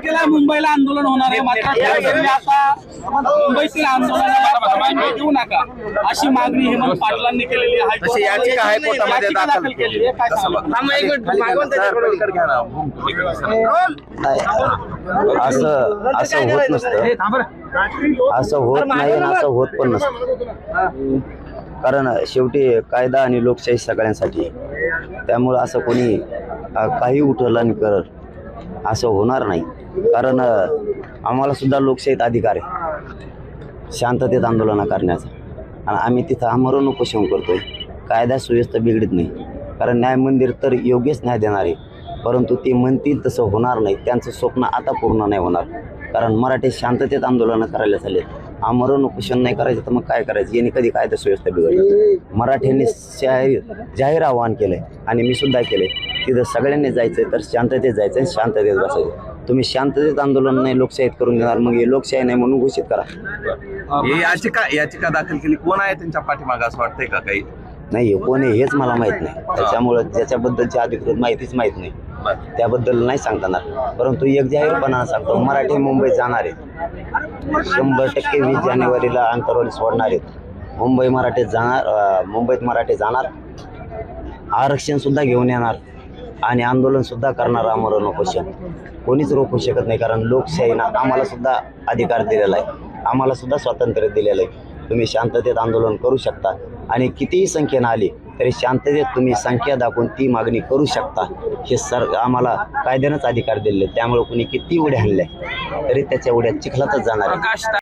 तारखेला मुंबईला आंदोलन होणार आहे. मात्र तुम्ही आता मुंबईतील आंदोलनाला परवानगी देऊ नका. अशी मागणी हेमंत पाटलांनी केलेली आहे. तशी याचिका हायकोर्टामध्ये दाखल केली आहे. नाही असं असं होत नसतं असं होत नाही असं होत पण नसतं. कारण शेवटी कायदा आणि लोकशाही सगळ्यांसाठी. त्यामुळं असं कोणी काही उठवलं आणि करत असं होणार नाही. कारण आम्हाला सुद्धा लोकशाहीत अधिकार आहे. शांततेत आंदोलनं करण्याचा. आणि आम्ही तिथं आमरण उपोषण करतोय. कायदा सुव्यवस्था बिघडत नाही. कारण न्याय मंदिर तर योग्यच न्याय देणार आहे. परंतु ते म्हणतील तसं होणार नाही. त्यांचं स्वप्न आता पूर्ण नाही होणार. कारण मराठी शांततेत आंदोलनं करायला चालेल आमरण उपोषण नाही करायचं तर मग काय करायचं? यांनी कधी कायदा सुव्यवस्था बिघडली? मराठ्यांनी जाहीर जाहीर आवाहन केलंय. आणि मी सुद्धा केलंय. तिथं सगळ्यांनी जायचं तर शांततेत जायचं आणि शांततेत बसायचं. तुम्ही शांततेत आंदोलन नाही लोकशाहीत करून देणार मग हे लोकशाही नाही म्हणून घोषित करा. ही याचिका याचिका दाखल केली कोण आहे त्यांच्या पाठीमागे असं वाटतंय का काही? नाही कोण आहे हेच मला माहीत नाही. त्याच्यामुळं ज्याच्याबद्दलची अधिकृत माहितीच माहीत नाही. त्याबद्दल नाही सांगता येणार परंतु एक जाहीरपणा सांगतो मराठी मुंबई जाणार आहेत. शंभर टक्के वीस जानेवारीला आंतरवाली सोडणार आहेत. मुंबई मराठीत जाणार मुंबईत मराठी जाणार. आरक्षण सुद्धा घेऊन येणार. आणि आंदोलनसुद्धा करणार आम्हाला उपोषण. कोणीच रोखू शकत नाही कारण लोकशाहीनं आम्हाला सुद्धा अधिकार दिलेला आहे. आम्हाला सुद्धा स्वातंत्र्य दिलेलं आहे. तुम्ही शांततेत आंदोलन करू शकता. आणि कितीही संख्येनं आली तरी शांततेत तुम्ही संख्या दाखवून ती मागणी करू शकता. हे सर आम्हाला कायद्यानंच अधिकार दिलेले आहेत. त्यामुळे कुणी किती उड्या हल्ल्या तरी त्याच्या उड्या चिखलातच जाणार आहे